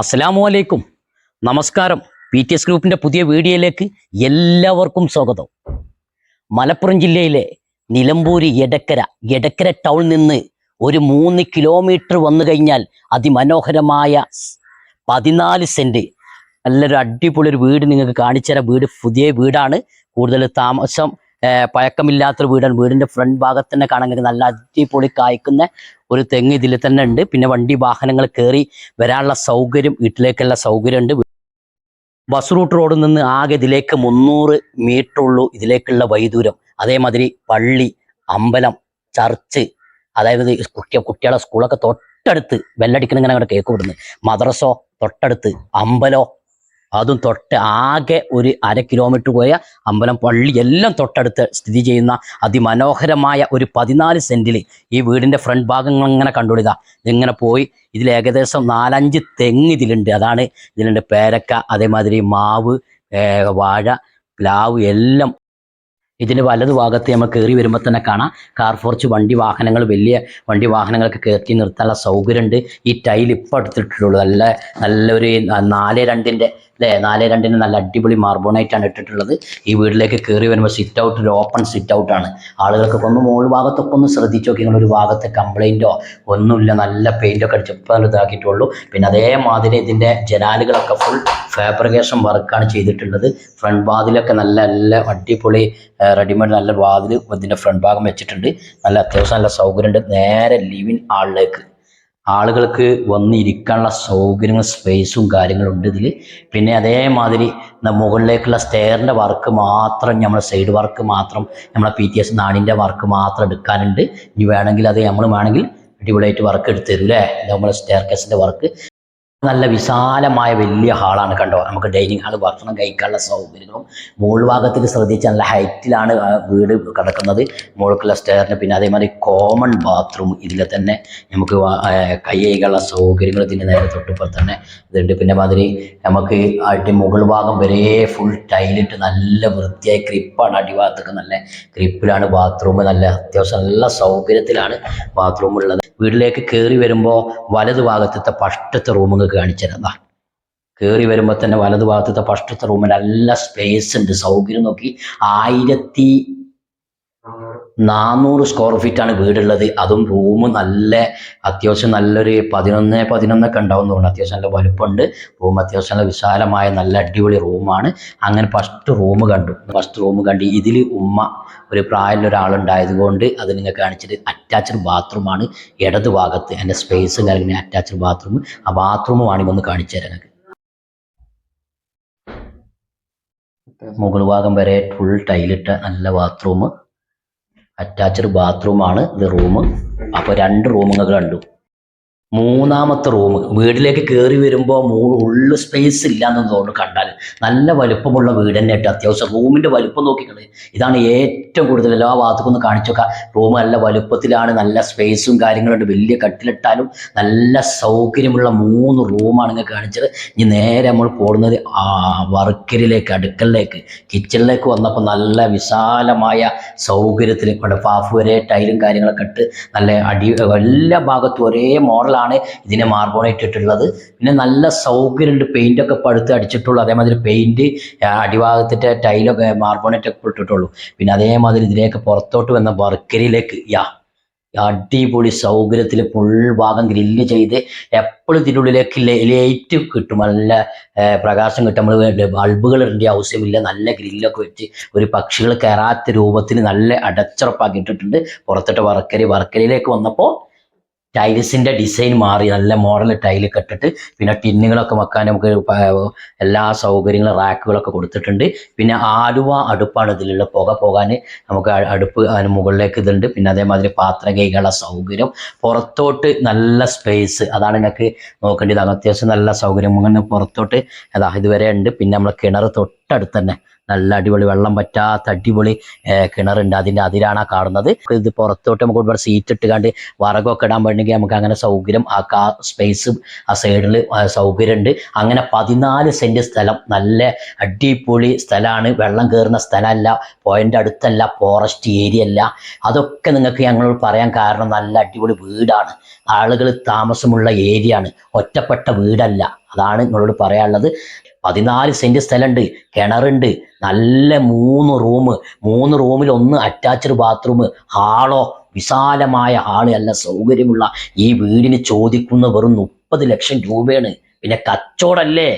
അസ്സലാമു അലൈക്കും. നമസ്കാരം. പി ടി എസ് ഗ്രൂപ്പിന്റെ പുതിയ വീഡിയോയിലേക്ക് എല്ലാവർക്കും സ്വാഗതം. മലപ്പുറം ജില്ലയിലെ നിലമ്പൂര് എടക്കര എടക്കര ടൗൺ നിന്ന് ഒരു മൂന്ന് കിലോമീറ്റർ വന്നു കഴിഞ്ഞാൽ അതിമനോഹരമായ പതിനാല് സെന്റ് നല്ലൊരു അടിപൊളി ഒരു വീട് നിങ്ങൾക്ക് കാണിച്ചു തരാം വീട് പുതിയ വീടാണ്. കൂടുതൽ താമസം പഴക്കമില്ലാത്തൊരു വീടാണ്. വീടിന്റെ ഫ്രണ്ട് ഭാഗത്ത് തന്നെ കാണാൻ നല്ല അടിപൊളി കായ്ക്കുന്ന ഒരു തെങ്ങ് ഇതിൽ തന്നെ ഉണ്ട്. പിന്നെ വണ്ടി വാഹനങ്ങൾ കയറി വരാനുള്ള സൗകര്യം വീട്ടിലേക്കുള്ള സൗകര്യമുണ്ട്. ബസ് റൂട്ട് റോഡിൽ നിന്ന് ആകെ ഇതിലേക്ക് മുന്നൂറ് മീറ്റർ ഉള്ളൂ ഇതിലേക്കുള്ള വൈദൂരം അതേമാതിരി പള്ളി അമ്പലം ചർച്ച് അതായത് കുട്ടിയ കുട്ടികളെ സ്കൂളൊക്കെ തൊട്ടടുത്ത് ബെല്ലടിക്കണ അങ്ങോട്ട് കേക്ക് വിടുന്നത് മദ്രസോ തൊട്ടടുത്ത് അമ്പലോ അതും തൊട്ട് ആകെ ഒരു അര കിലോമീറ്റർ പോയ അമ്പലം പള്ളി എല്ലാം തൊട്ടടുത്ത് സ്ഥിതി ചെയ്യുന്ന അതിമനോഹരമായ ഒരു പതിനാല് സെന്റിൽ ഈ വീടിന്റെ ഫ്രണ്ട് ഭാഗങ്ങൾ ഇങ്ങനെ കണ്ടുപിടിതാ ഇങ്ങനെ പോയി ഇതിൽ ഏകദേശം നാലഞ്ച് തെങ്ങ് ഇതിലുണ്ട്. അതാണ് ഇതിലുണ്ട് പേരക്ക അതേമാതിരി മാവ് വാഴ പ്ലാവ് എല്ലാം. ഇതിന്റെ വലതു ഭാഗത്ത് നമ്മൾ കയറി വരുമ്പോൾ തന്നെ കാണാം. കാർ ഫോർച്ച് വണ്ടി വാഹനങ്ങൾ വലിയ വണ്ടി വാഹനങ്ങളൊക്കെ കയറ്റി നിർത്താനുള്ള സൗകര്യമുണ്ട്. ഈ ടൈൽ ഇപ്പം എടുത്തിട്ടുള്ളൂ നല്ല നല്ലൊരു നാല് രണ്ടിന്റെ അല്ലേ നാല് രണ്ടിന് നല്ല അടിപൊളി മാർബോണായിട്ടാണ് ഇട്ടിട്ടുള്ളത്. ഈ വീട്ടിലേക്ക് കയറി വരുമ്പോൾ സിറ്റ് ഔട്ട് ഒരു ഓപ്പൺ സിറ്റ് ഔട്ടാണ് ആളുകൾക്കൊക്കെ ഒന്ന് മുകൾ ഭാഗത്തൊക്കെ ഒന്ന് ശ്രദ്ധിച്ചു നോക്കി. നിങ്ങളൊരു ഭാഗത്ത് കംപ്ലൈന്റോ ഒന്നുമില്ല. നല്ല പെയിന്റൊക്കെ അടിച്ച് ഇപ്പം ഇതാക്കിയിട്ടുള്ളൂ. പിന്നെ അതേമാതിരി ഇതിന്റെ ജനാലുകളൊക്കെ ഫുൾ ഫാബ്രിക്കേഷൻ വർക്കാണ് ചെയ്തിട്ടുള്ളത്. ഫ്രണ്ട് വാതിലൊക്കെ നല്ല നല്ല അടിപൊളി റെഡിമെയ്ഡ് നല്ല വാതിൽ ഇതിന്റെ ഫ്രണ്ട് ഭാഗം വെച്ചിട്ടുണ്ട്. നല്ല അത്യാവശ്യം നല്ല സൗകര്യമുണ്ട്. നേരെ ലിവിൻ ആളിലേക്ക്. ആളുകൾക്ക് വന്നിരിക്കാനുള്ള സൗകര്യങ്ങളും സ്പേസും കാര്യങ്ങളും ഉണ്ട് ഇതിൽ പിന്നെ അതേമാതിരി മുകളിലേക്കുള്ള സ്റ്റെയറിന്റെ വർക്ക് മാത്രം നമ്മൾ സൈഡ് വർക്ക് മാത്രം നമ്മളെ പി ടി എസ് നാണിന്റെ വർക്ക് മാത്രം എടുക്കാനുണ്ട്. ഇനി വേണമെങ്കിൽ അത് നമ്മൾ വേണമെങ്കിൽ അടിപൊളിയായിട്ട് വർക്ക് എടുത്തു തരും അല്ലേ നമ്മൾ സ്റ്റെയർ കേസിന്റെ വർക്ക് നല്ല വിശാലമായ വലിയ ഹാളാണ് കണ്ടോ? നമുക്ക് ഡൈനിങ് ഹാൾ ഭക്ഷണം കഴിക്കാനുള്ള സൗകര്യങ്ങളും മുകൾഭാഗത്തിൽ ശ്രദ്ധിച്ച നല്ല ഹൈറ്റിലാണ് വീട് കിടക്കുന്നത്. മുകൾക്കുള്ള സ്റ്റെയറിന് പിന്നെ അതേമാതിരി കോമൺ ബാത്റൂം ഇതിൽ തന്നെ നമുക്ക് കൈ കഴുകാനുള്ള സൗകര്യങ്ങൾ ഇതിന്റെ നേരെ തൊട്ടിപ്പോൾ തന്നെ ഇതുണ്ട്. പിന്നെ മാതിരി നമുക്ക് അടി മുകൾ ഭാഗം വരെ ഫുൾ ടൈലിട്ട് നല്ല വൃത്തിയായി ക്രിപ്പാണ് അടിഭാഗത്തൊക്കെ നല്ല ക്രിപ്പിലാണ് ബാത്റൂം നല്ല അത്യാവശ്യം നല്ല സൗകര്യത്തിലാണ് ബാത്റൂം ഉള്ളത്. വീട്ടിലേക്ക് കയറി വരുമ്പോൾ വലതു ഭാഗത്തെ ഫസ്റ്റത്തെ റൂം നിങ്ങൾക്ക് കാണിച്ചു തരാം കയറി വരുമ്പോൾ തന്നെ വലതുഭാഗത്തെ ഫസ്റ്റത്തെ റൂമിൽ നല്ല സ്പേസ് ഉണ്ട്. സൗകര്യം നോക്കി. ആയിരത്തി നാനൂറ് സ്ക്വയർ ഫീറ്റ് ആണ് വീടുള്ളത്. അതും റൂം നല്ല അത്യാവശ്യം നല്ലൊരു പതിനൊന്ന് പതിനൊന്നൊക്കെ ഉണ്ടാവും തോന്നുന്നു. അത്യാവശ്യം നല്ല വലുപ്പമുണ്ട്. റൂം അത്യാവശ്യം നല്ല വിശാലമായ നല്ല അടിപൊളി റൂമാണ് അങ്ങനെ ഫസ്റ്റ് റൂം കണ്ടു. ഫസ്റ്റ് റൂം കണ്ട് ഇതിൽ ഉമ്മ ഒരു പ്രായമുള്ള ഒരാളുണ്ടായതുകൊണ്ട് അത് നിങ്ങൾ കാണിച്ചിട്ട് അറ്റാച്ച്ഡ് ബാത്റൂമാണ് ഇടത് ഭാഗത്ത് എന്റെ സ്പേസും കാര്യങ്ങളും അറ്റാച്ച്ഡ് ബാത്റൂം ആ ബാത്റൂം വേണമെങ്കിൽ ഒന്ന് കാണിച്ചു തരാം മുകൾ ഭാഗം വരെ ഫുൾ ടൈലിട്ട നല്ല ബാത്റൂം അറ്റാച്ച്ഡ് ബാത്റൂമാണ് ഇത് റൂം അപ്പോൾ രണ്ട് റൂമുകൾ കണ്ടു. മൂന്നാമത്തെ റൂം വീട്ടിലേക്ക് കയറി വരുമ്പോൾ മൂ ഉള്ളു സ്പേസ് ഇല്ല എന്ന് തോന്നുന്നു കണ്ടാൽ. നല്ല വലുപ്പമുള്ള വീട് തന്നെ ആയിട്ട് അത്യാവശ്യം റൂമിന്റെ വലുപ്പം നോക്കിക്കൾ ഇതാണ് ഏറ്റവും കൂടുതൽ. എല്ലാ ഭാഗത്തേക്കൊന്ന് കാണിച്ചൊക്കെ റൂം നല്ല വലുപ്പത്തിലാണ്. നല്ല സ്പേസും കാര്യങ്ങളുണ്ട്. വലിയ കട്ടിലിട്ടാലും നല്ല സൗകര്യമുള്ള മൂന്ന് റൂമാണ് ഇങ്ങനെ കാണിച്ചത്. ഇനി നേരെ നമ്മൾ പോകുന്നത് ആ വർക്കരിലേക്ക് അടുക്കളയിലേക്ക്. കിച്ചണിലേക്ക് വന്നപ്പോൾ നല്ല വിശാലമായ സൗകര്യത്തിൽ ഇവിടെ ഫാഫ് വരെ ടൈലും കാര്യങ്ങളൊക്കെ ഇട്ട് നല്ല അടി എല്ലാ ഭാഗത്തും ഒരേ മോഡലാണ് ഇതിനെ മാർബോണേറ്റ് ഇട്ടിട്ടുള്ളത്. പിന്നെ നല്ല സൗകര്യമുണ്ട് പെയിന്റ് ഒക്കെ പടുത്ത് അടിച്ചിട്ടുള്ളൂ. അതേമാതിരി പെയിന്റ് അടിഭാഗത്തിന്റെ ടൈലൊക്കെ മാർബോണേറ്റ് ഒക്കെ ഇട്ടിട്ടുള്ളൂ. പിന്നെ അതേമാതിരി ഇതിലേക്ക് പുറത്തോട്ട് വന്ന വർക്കരിയിലേക്ക് യാ അടിപൊളി സൗകര്യത്തിൽ ഫുൾ ഭാഗം ഗ്രില്ല് ചെയ്ത് എപ്പോഴും ഇതിനുള്ളിലേക്ക് ലൈറ്റ് കിട്ടും. നല്ല പ്രകാശം കിട്ടും. നമ്മൾ ബൾബുകൾ ഇടേണ്ട ആവശ്യമില്ല. നല്ല ഗ്രില്ലൊക്കെ വെച്ച് ഒരു പക്ഷികൾ കയറാത്ത രൂപത്തിൽ നല്ല അടച്ചുറപ്പാക്കി ഇട്ടിട്ടുണ്ട് പുറത്തിട്ട് വർക്കരി വർക്കരിയിലേക്ക് വന്നപ്പോൾ ടൈൽസിന്റെ ഡിസൈൻ മാറി നല്ല മോഡൽ ടൈൽ കെട്ടിട്ട് പിന്നെ ടിന്നുകളൊക്കെ വെക്കാൻ നമുക്ക് എല്ലാ സൗകര്യങ്ങളും റാക്കുകളൊക്കെ കൊടുത്തിട്ടുണ്ട്. പിന്നെ ആലുവ അടുപ്പാണ് ഇതിലുള്ള പുക പോകാൻ നമുക്ക് അടുപ്പ് അതിന് മുകളിലേക്ക് ഇതുണ്ട്. പിന്നെ അതേമാതിരി പാത്രം കൈകളുടെ സൗകര്യം. പുറത്തോട്ട് നല്ല സ്പേസ് അതാണ് നിങ്ങൾക്ക് നോക്കേണ്ടത്. അത്യാവശ്യം നല്ല സൗകര്യം. അങ്ങനെ പുറത്തോട്ട് അതാ ഇതുവരെ ഉണ്ട്. പിന്നെ നമ്മൾ കിണർ തൊട്ടടുത്ത് തന്നെ നല്ല അടിപൊളി വെള്ളം പറ്റാത്ത അടിപൊളി കിണറുണ്ട്. അതിന്റെ അതിരാണ് ആ കാണുന്നത്. ഇത് പുറത്തോട്ട് നമുക്ക് ഒരുപാട് സീറ്റ് ഇട്ടുകാണ്ട് വറകൊക്കെ ഇടാൻ വേണമെങ്കിൽ നമുക്ക് അങ്ങനെ സൗകര്യം ആ കാ സ്പേസ് ആ സൈഡിൽ സൗകര്യമുണ്ട്. അങ്ങനെ പതിനാല് സെന്റ് സ്ഥലം. നല്ല അടിപൊളി സ്ഥലമാണ്. വെള്ളം കയറുന്ന സ്ഥലമല്ല. പോയിന്റ് അടുത്തല്ല. ഫോറസ്റ്റ് ഏരിയ അല്ല. അതൊക്കെ നിങ്ങൾക്ക് ഞങ്ങളോട് പറയാൻ കാരണം നല്ല അടിപൊളി വീടാണ്. ആളുകൾ താമസമുള്ള ഏരിയ ആണ്. ഒറ്റപ്പെട്ട വീടല്ല. അതാണ് നിങ്ങളോട് പറയാനുള്ളത്. പതിനാല് സെന്റ് സ്ഥലമുണ്ട് കിണറുണ്ട് നല്ല മൂന്ന് റൂം മൂന്ന് റൂമിൽ ഒന്ന് അറ്റാച്ച്ഡ് ബാത്റൂം ഹാളോ വിശാലമായ ഹാൾ അല്ല സൗകര്യമുള്ള ഈ വീടിന് ചോദിക്കുന്ന വെറും മുപ്പത് ലക്ഷം രൂപയാണ്. പിന്നെ കച്ചോടല്ലേ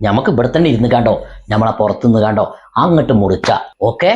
നമുക്ക് ഇവിടെ തന്നെ ഇരുന്ന് കണ്ടോ? നമ്മളെ പുറത്തുനിന്ന് കണ്ടോ? അങ്ങോട്ട് മുറിച്ച. ഓക്കെ